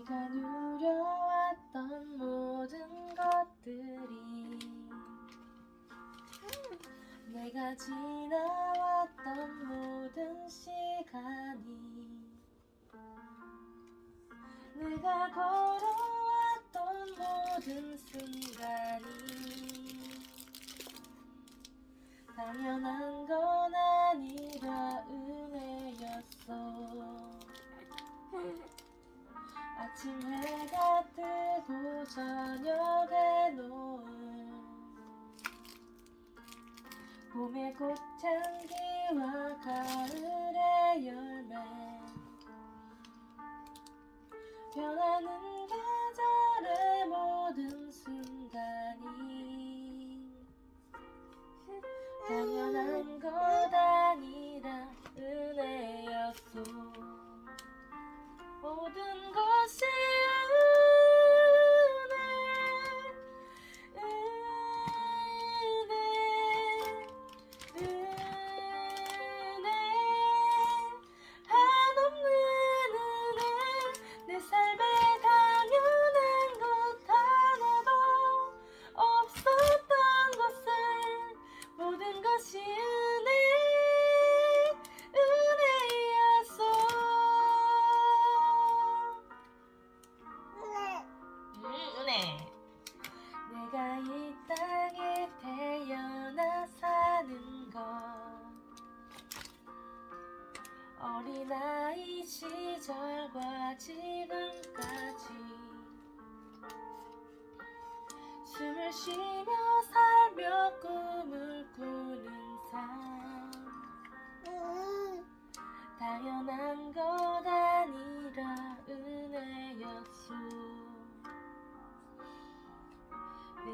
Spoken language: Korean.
내가 누려왔던 모든 것들이 내가 지나왔던 모든 시간이 내가 걸어왔던 모든 순간이 당연한 건 아니라 은혜였어 아침 해가 뜨고 저녁에 놓은 봄의 꽃향기와 가을의 열매. 변하는 계절의 모든 순간이 당연한 것 아니라 은혜였소. 모든 것 이 내가 이 땅에 태어나 사는 것. 어린아이 시절과 지금까지. 숨을 쉬며